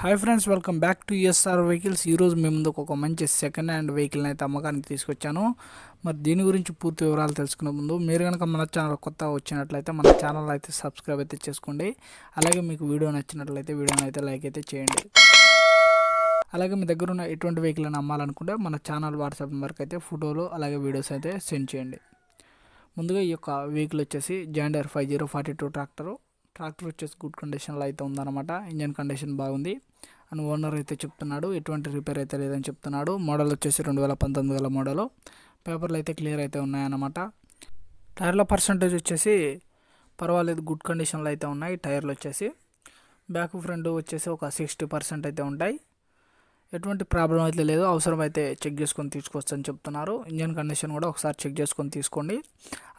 Hi friends welcome back to SR vehicles ఈరోజు మీ ముందుకు ఒక మంచి సెకండ్ హ్యాండ్ వెహికల్ని అయితే అమ్మకానికి తీసుకొచ్చాను. మరి దీని గురించి పూర్తి వివరాలు తెలుసుకునే ముందు మీరు కనుక మన ఛానల్ కొత్త వచ్చినట్లయితే మన ఛానల్ అయితే సబ్స్క్రైబ్ అయితే చేసుకోండి. అలాగే మీకు వీడియో నచ్చినట్లయితే వీడియోని అయితే లైక్ అయితే చేయండి. అలాగే మీ దగ్గర ఉన్న ఎటువంటి వెహికల్ అని అమ్మాలనుకుంటే మన ఛానల్ వాట్సాప్ నెంబర్కి అయితే ఫోటోలు అలాగే వీడియోస్ అయితే సెండ్ చేయండి. ముందుగా ఈ యొక్క వెహికల్ వచ్చేసి John Deere five zero forty two tractor tractor వచ్చేసి గుడ్ కండిషన్లో అయితే ఉందన్నమాట. ఇంజన్ కండిషన్ బాగుంది. అని ఓనర్ అయితే చెప్తున్నాడు ఎటువంటి రిపేర్ అయితే లేదని చెప్తున్నాడు. మోడల్ వచ్చేసి రెండు వేల పంతొమ్మిది వేల మోడలు. పేపర్లు అయితే క్లియర్ అయితే ఉన్నాయన్నమాట. టైర్ల పర్సంటేజ్ వచ్చేసి పర్వాలేదు గుడ్ కండిషన్లో అయితే ఉన్నాయి. టైర్లు వచ్చేసి బ్యాక్ ఫ్రంట్ వచ్చేసి ఒక సిక్స్టీ పర్సెంట్ అయితే ఉంటాయి. ఎటువంటి ప్రాబ్లం అయితే లేదు. అవసరమైతే చెక్ చేసుకొని తీసుకొచ్చని చెప్తున్నారు. ఇంజన్ కండిషన్ కూడా ఒకసారి చెక్ చేసుకొని తీసుకోండి.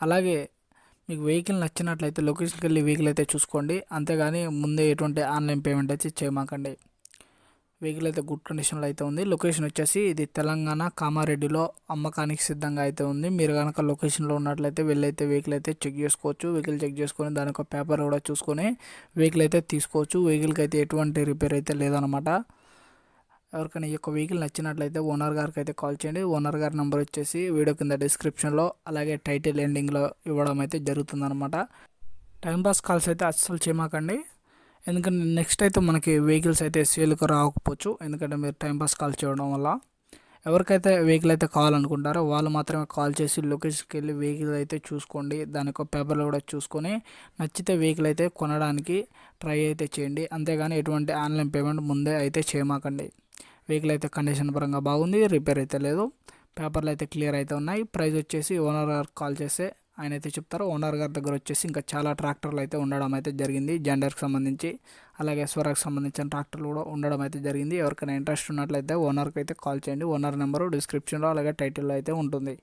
అలాగే మీకు వెహికల్ నచ్చినట్లయితే లొకేషన్కి వెళ్ళి వెహికల్ అయితే చూసుకోండి. అంతేగాని ముందే ఎటువంటి ఆన్లైన్ పేమెంట్ అయితే చేయమాకండి. వెహికల్ అయితే గుడ్ కండిషన్లో అయితే ఉంది. లొకేషన్ వచ్చేసి ఇది తెలంగాణ కామారెడ్డిలో అమ్మకానికి సిద్ధంగా అయితే ఉంది. మీరు కనుక లొకేషన్లో ఉన్నట్లయితే వెళ్ళైతే వెహికల్ అయితే చెక్ చేసుకోవచ్చు. వెహికల్ చెక్ చేసుకొని దాని యొక్క పేపర్ కూడా చూసుకొని వెహికల్ అయితే తీసుకోవచ్చు. వెహికల్కి అయితే ఎటువంటి రిపేర్ అయితే లేదనమాట. ఎవరికైనా ఈ యొక్క వెహికల్ నచ్చినట్లయితే ఓనర్ గారికి అయితే కాల్ చేయండి. ఓనర్ గారి నెంబర్ వచ్చేసి వీడియో కింద డిస్క్రిప్షన్లో అలాగే టైటిల్ ఎండింగ్లో ఇవ్వడం అయితే జరుగుతుందనమాట టైంపాస్ కాల్స్ అయితే అస్సలు చేయమాకండి. ఎందుకంటే నెక్స్ట్ అయితే మనకి వెహికల్స్ అయితే సేల్కి రాకపోవచ్చు. ఎందుకంటే మీరు టైంపాస్ కాల్ చేయడం వల్ల ఎవరికైతే వెహికల్ అయితే కావాలనుకుంటారో వాళ్ళు మాత్రమే కాల్ చేసి లొకేషన్కి వెళ్ళి వెహికల్ అయితే చూసుకోండి. దాని యొక్క పేపర్లు కూడా చూసుకొని నచ్చితే వెహికల్ అయితే కొనడానికి ట్రై అయితే చేయండి. అంతేగాని ఎటువంటి ఆన్లైన్ పేమెంట్ ముందే అయితే చేయమాకండి. వెహికల్ అయితే కండిషన్ పరంగా బాగుంది రిపేర్ అయితే లేదు. పేపర్లు అయితే క్లియర్ అయితే ఉన్నాయి. ప్రైస్ వచ్చేసి ఓనర్ గారు కాల్ చేస్తే ఆయన అయితే చెప్తారు. ఓనర్ గారి దగ్గర వచ్చేసి ఇంకా చాలా ట్రాక్టర్లు అయితే ఉండడం అయితే జరిగింది. జెండర్కి సంబంధించి అలాగే స్వరాకి సంబంధించిన ట్రాక్టర్లు కూడా ఉండడం అయితే జరిగింది. ఎవరికైనా ఇంట్రెస్ట్ ఉన్నట్లయితే ఓనర్కి అయితే కాల్ చేయండి. ఓనర్ నెంబరు డిస్క్రిప్షన్లో అలాగే టైటిల్లో అయితే ఉంటుంది.